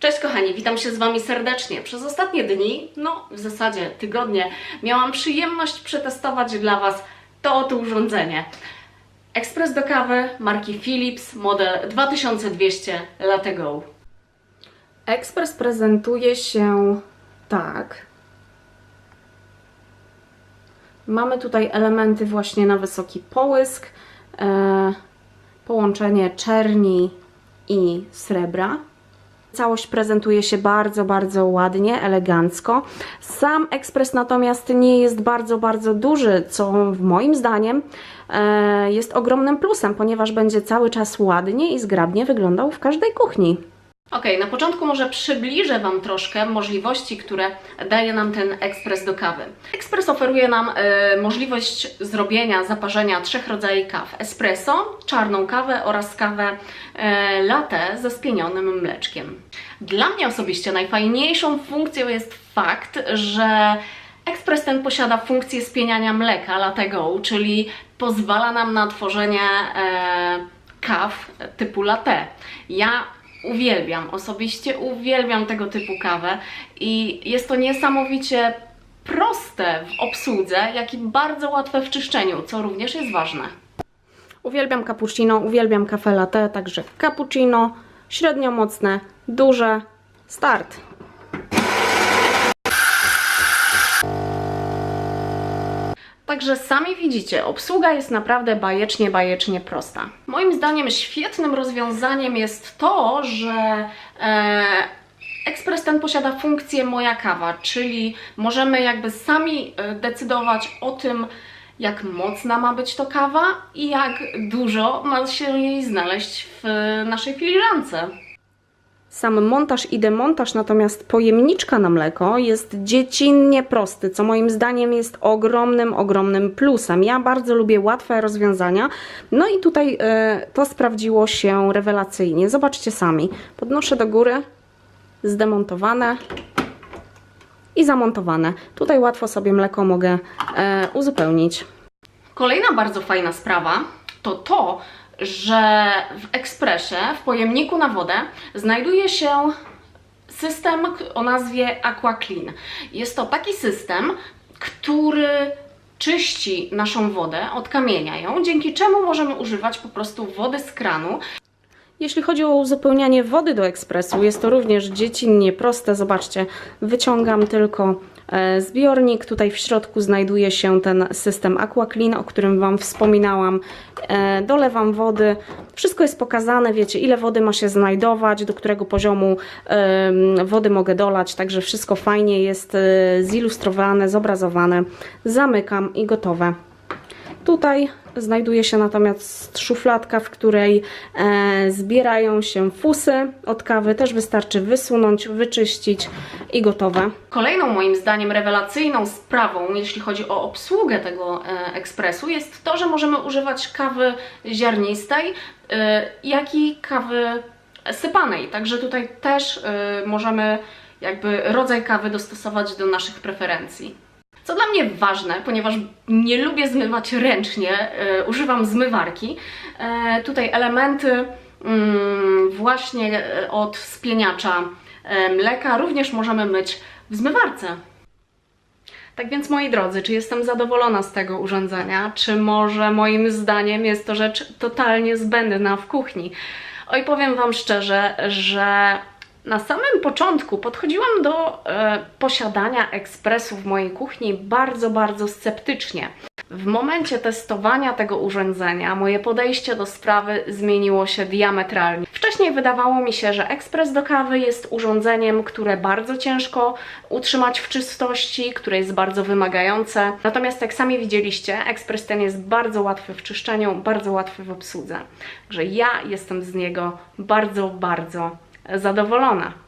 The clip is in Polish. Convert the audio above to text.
Cześć kochani, witam się z Wami serdecznie. Przez ostatnie dni, no w zasadzie tygodnie, miałam przyjemność przetestować dla Was to oto urządzenie. Ekspres do kawy marki Philips, model 2200 Latte Go. Ekspres prezentuje się tak. Mamy tutaj elementy właśnie na wysoki połysk, e, połączenie czerni i srebra. Całość prezentuje się bardzo, bardzo ładnie, elegancko. Sam ekspres natomiast nie jest bardzo, bardzo duży, co moim zdaniem e, jest ogromnym plusem, ponieważ będzie cały czas ładnie i zgrabnie wyglądał w każdej kuchni. Ok, na początku może przybliżę Wam troszkę możliwości, które daje nam ten ekspres do kawy. Ekspres oferuje nam e, możliwość zrobienia, zaparzenia trzech rodzajów kaw. Espresso, czarną kawę oraz kawę e, latte ze spienionym mleczkiem. Dla mnie osobiście najfajniejszą funkcją jest fakt, że ekspres ten posiada funkcję spieniania mleka latte go, czyli pozwala nam na tworzenie e, kaw typu latte. Ja uwielbiam, osobiście uwielbiam tego typu kawę i jest to niesamowicie proste w obsłudze, jak i bardzo łatwe w czyszczeniu, co również jest ważne. Uwielbiam cappuccino, uwielbiam kafe latte, także cappuccino, średnio mocne, duże, start. Także sami widzicie, obsługa jest naprawdę bajecznie, bajecznie prosta. Moim zdaniem świetnym rozwiązaniem jest to, że e, ekspres ten posiada funkcję moja kawa, czyli możemy jakby sami e, decydować o tym, jak mocna ma być to kawa i jak dużo ma się jej znaleźć w naszej filiżance. Sam montaż i demontaż, natomiast pojemniczka na mleko jest dziecinnie prosty, co moim zdaniem jest ogromnym, ogromnym plusem. Ja bardzo lubię łatwe rozwiązania, no i tutaj e, to sprawdziło się rewelacyjnie. Zobaczcie sami. Podnoszę do góry, zdemontowane i zamontowane. Tutaj łatwo sobie mleko mogę e, uzupełnić. Kolejna bardzo fajna sprawa to to, że w ekspresie, w pojemniku na wodę znajduje się system o nazwie AquaClean. Jest to taki system, który czyści naszą wodę, odkamienia ją, dzięki czemu możemy używać po prostu wody z kranu. Jeśli chodzi o uzupełnianie wody do ekspresu, jest to również dziecinnie proste. Zobaczcie, wyciągam tylko zbiornik. Tutaj w środku znajduje się ten system AquaClean, o którym Wam wspominałam. E, Dolewam wody. Wszystko jest pokazane, wiecie, ile wody ma się znajdować, do którego poziomu wody mogę dolać. Także wszystko fajnie jest e, zilustrowane, zobrazowane. Zamykam i gotowe. Tutaj znajduje się natomiast szufladka, w której e, zbierają się fusy od kawy. Też wystarczy wysunąć, wyczyścić i gotowe. Kolejną moim zdaniem rewelacyjną sprawą, jeśli chodzi o obsługę tego e, ekspresu, jest to, że możemy używać kawy ziarnistej, e, jak i kawy sypanej. Także tutaj też możemy jakby rodzaj kawy dostosować do naszych preferencji. Co dla mnie ważne, ponieważ nie lubię zmywać ręcznie, e, używam zmywarki. E, tutaj elementy mm, właśnie e, od spieniacza mleka również możemy myć w zmywarce. Tak więc moi drodzy, czy jestem zadowolona z tego urządzenia? Czy może moim zdaniem jest to rzecz totalnie zbędna w kuchni? Oj, powiem Wam szczerze, że na samym początku podchodziłam do e, posiadania ekspresu w mojej kuchni bardzo, bardzo sceptycznie. W momencie testowania tego urządzenia moje podejście do sprawy zmieniło się diametralnie. Wcześniej wydawało mi się, że ekspres do kawy jest urządzeniem, które bardzo ciężko utrzymać w czystości, które jest bardzo wymagające. Natomiast jak sami widzieliście, ekspres ten jest bardzo łatwy w czyszczeniu, bardzo łatwy w obsłudze. Także ja jestem z niego bardzo, bardzo zadowolona.